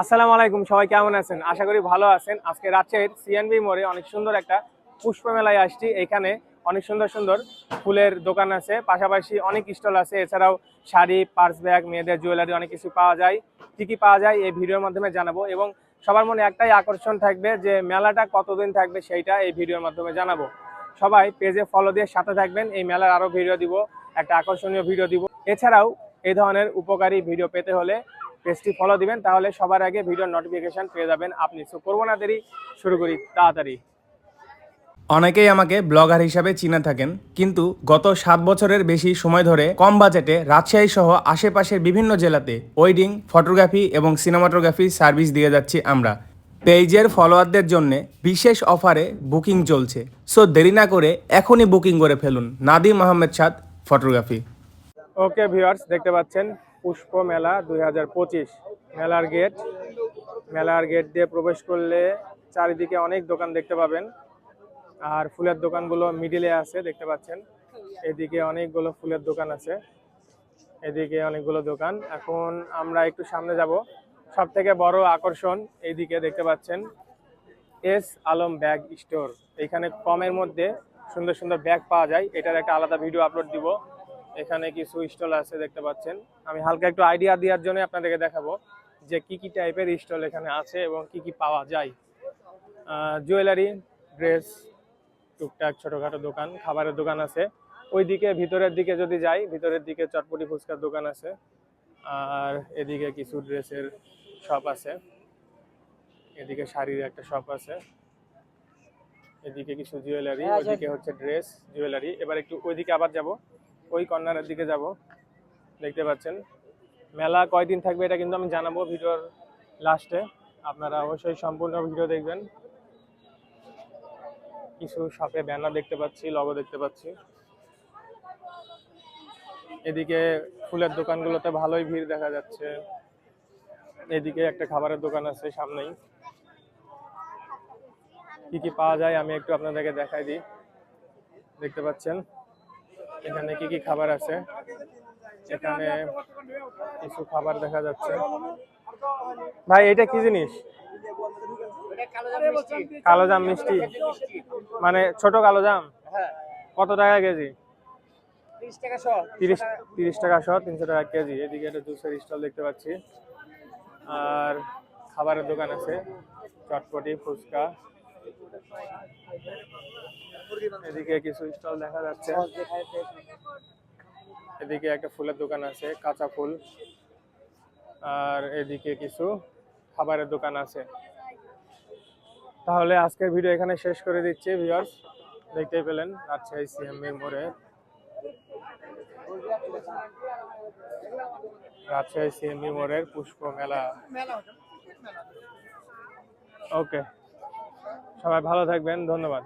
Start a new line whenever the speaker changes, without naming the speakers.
আসসালামু আলাইকুম, সবাই কেমন আছেন? আশা করি ভালো আছেন। আজকে রাজশাহীর সিএনবি মোড়ে অনেক সুন্দর একটা পুষ্প মেলায় আসছি। এখানে অনেক সুন্দর সুন্দর ফুলের দোকান আছে। পাশাপাশি অনেক স্টল আছে। এছাড়াও শাড়ি, পার্স ব্যাগ, মেয়েদের জুয়েলারি অনেক কিছু পাওয়া যায়। কি কি পাওয়া যায় এই ভিডিওর মাধ্যমে জানাব এবং সবার মনে একটাই আকর্ষণ থাকবে যে মেলাটা কতদিন থাকবে সেইটা এই ভিডিওর মাধ্যমে জানাব। সবাই পেজে ফলো দিয়ে সাথে থাকবেন। এই মেলার আরও ভিডিও দিব, একটা আকর্ষণীয় ভিডিও দিব। এছাড়াও এই ধরনের উপকারী ভিডিও পেতে হলে পেজটি ফলো দিবেন তাহলে সবার আগে ভিডিওর নোটিফিকেশন পেয়ে যাবেন। আপনি সো করব না দেরি শুরু করি তাড়াতাড়ি। অনেকেই আমাকে ব্লগার হিসাবে চিনে থাকেন কিন্তু গত সাত বছরের বেশি সময় ধরে কম বাজেটে রাজশাহী সহ আশেপাশের বিভিন্ন জেলাতে ওয়েডিং ফটোগ্রাফি এবং সিনেমাটোগ্রাফি সার্ভিস দিয়ে যাচ্ছি আমরা। পেজের ফলোয়ারদের জন্য বিশেষ অফারে বুকিং চলছে। সো দেরি না করে এখনই বুকিং করে ফেলুন। Nadim Ahmed Saad photography okay viewers দেখতে পাচ্ছেন। পুষ্প মেলা দুই হাজার পঁচিশ। মেলার গেট মেলার গেট দিয়ে প্রবেশ করলে চারিদিকে অনেক দোকান দেখতে পাবেন। আর ফুলের দোকানগুলো মিডিলে আছে, দেখতে পাচ্ছেন। এদিকে অনেকগুলো ফুলের দোকান আছে। এদিকে অনেকগুলো দোকান। এখন আমরা একটু সামনে যাব। সব থেকে বড় আকর্ষণ এইদিকে দেখতে পাচ্ছেন, এস আলম ব্যাগ স্টোর। এখানে কমের মধ্যে সুন্দর সুন্দর ব্যাগ পাওয়া যায়। এটার একটা আলাদা ভিডিও আপলোড দিব। এখানে কিছু স্টল আছে দেখতে পাচ্ছেন। আমি হালকা একটু আইডিয়া দেওয়ার জন্য আপনাদেরকে দেখাবো যে কি কি টাইপের স্টল এখানে আছে এবং কি কি পাওয়া যায়। জুয়েলারি ড্রেস টুকটাক ছোটখাটো দোকান খাবারের দোকান আছে। ওইদিকে ভিতরের দিকে যদি যাই ভিতরের দিকে চটপটি ফুচকার দোকান আছে। আর এদিকে কিছু ড্রেসের শপ আছে। এদিকে শাড়ির একটা শপ আছে। এদিকে কিছু জুয়েলারি ওইদিকে হচ্ছে ড্রেস জুয়েলারি এবার একটু ওইদিকে আবার যাব। ওই কর্নারের দিকে যাব। দেখতে পাচ্ছেন। মেলা কয়দিন থাকবে এটা কিন্তু আমি জানাব ভিডিওর লাস্টে। আপনারা অবশ্যই সম্পূর্ণ ভিডিও দেখবেন। কিছু শপে ব্যানার দেখতে পাচ্ছি লগো দেখতে পাচ্ছি। এদিকে ফুলের দোকানগুলোতে ভালোই ভিড় দেখা যাচ্ছে। এদিকে একটা খাবারের দোকান আছে সামনেই। কি কি পাওয়া যায় আমি একটু আপনাদেরকে দেখাই দিই। দেখতে পাচ্ছেন। এখানে কি কি খাবার আছে? এখানে কিছু খাবার দেখা যাচ্ছে। ভাই, এটা কি জিনিস? কালো জাম মিষ্টি। মানে ছোট কালো জাম? কত টাকা কেজি? তিরিশ টাকা শো তিনশো টাকা কেজি। এদিকে একটা জুসের স্টল দেখতে পাচ্ছি। আর খাবারের দোকান আছে। চটপটি, ফুচকা। এদিকে কিছু স্টল দেখা যাচ্ছে। এদিকে একটা ফুলের দোকান আছে কাঁচা ফুল। আর এদিকে কিছু খাবারের দোকান আছে। তাহলে আজকের ভিডিও এখানে শেষ করে দিচ্ছি ভিউয়ার্স দেখতেই পেলেন রাজশাহী সিএমএ মোড়ে। রাজশাহী সিএমবি মোড়ের পুষ্প মেলা। ওকে। সবাই ভালো থাকবেন ধন্যবাদ।